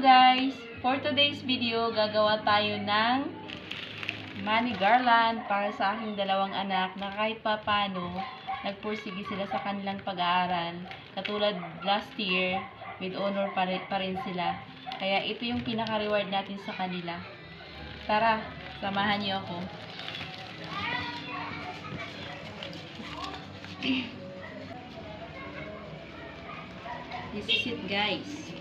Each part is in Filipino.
Guys! For today's video, gagawa tayo ng money garland para sa aking dalawang anak na kahit pa paano, nagpursige sila sa kanilang pag-aaral. Katulad last year, with honor pa rin, pa rin sila. Kaya ito yung pinaka-reward natin sa kanila. Tara, samahan niyo ako. This is it guys.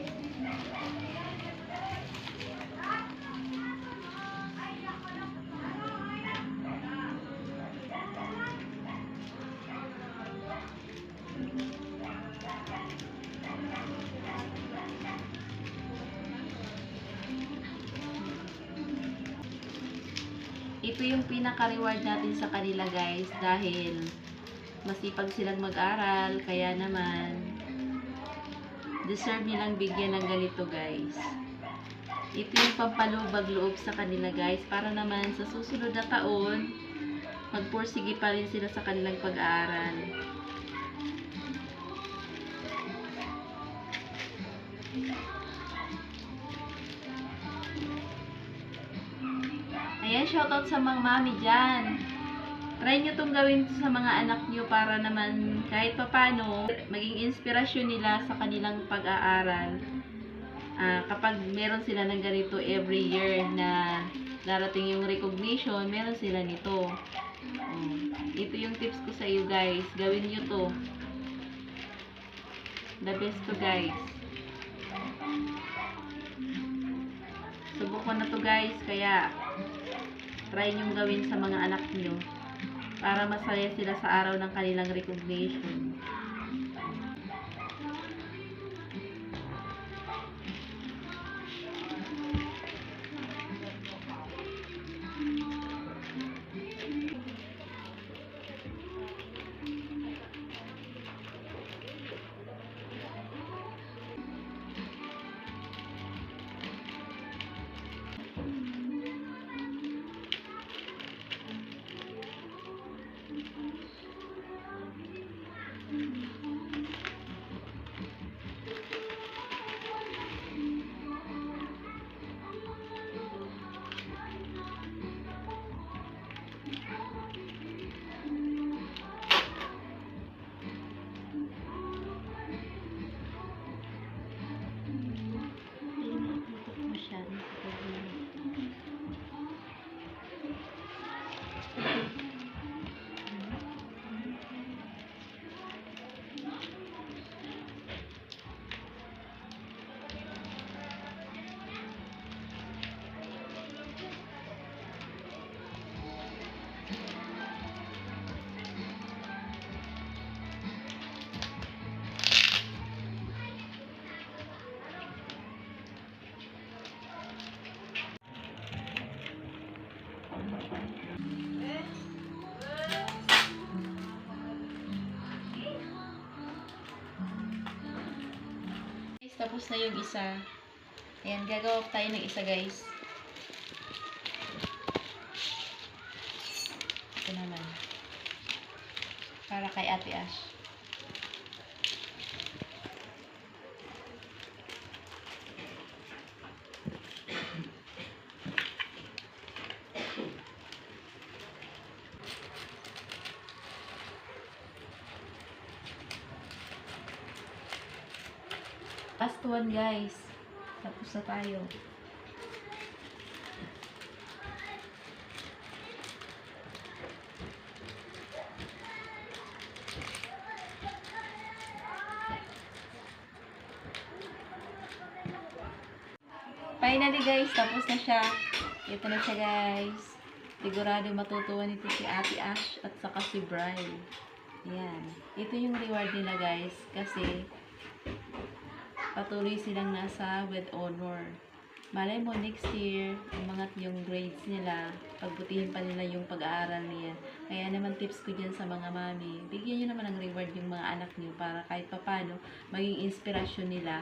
Ito yung pinaka-reward natin sa kanila guys dahil masipag silang mag-aral kaya naman deserve nilang bigyan ng ganito guys. Ito yung pampalubag loob sa kanila guys para naman sa susunod na taon magpursige pa rin sila sa kanilang pag-aaral. Ayan, shoutout sa mga mami dyan. Try nyo itong gawin sa mga anak nyo para naman kahit papano maging inspirasyon nila sa kanilang pag-aaral. Ah, kapag meron sila ng ganito every year na darating yung recognition, meron sila nito. Oh, ito yung tips ko sa iyo guys. Gawin nyo to. The best to guys. Subukan na to guys. Kaya try nyong gawin sa mga anak nyo para masaya sila sa araw ng kanilang recognition. Tapos na yung isa. Ayan, gagawa tayo ng isa guys. Ito naman. Para kay Ate Ash. Last one guys. Tapos na tayo. Finally guys, tapos na siya. Ito na siya guys. Sigurado matutuwa nito si Ate Ash at saka si Bri. Yan. Ito yung reward nila guys. Kasi patuloy silang nasa with honor. Malay mo next year, umangat yung grades nila, pagbutihin pa nila yung pag-aaral niya. Kaya naman tips ko dyan sa mga mami, bigyan nyo naman ng reward yung mga anak nyo para kahit papano maging inspirasyon nila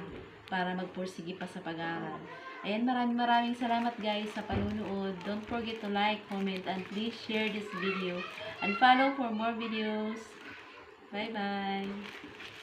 para magpursige pa sa pag-aaral. Ayan, maraming maraming salamat guys sa panunood. Don't forget to like, comment, and please share this video. And follow for more videos. Bye-bye!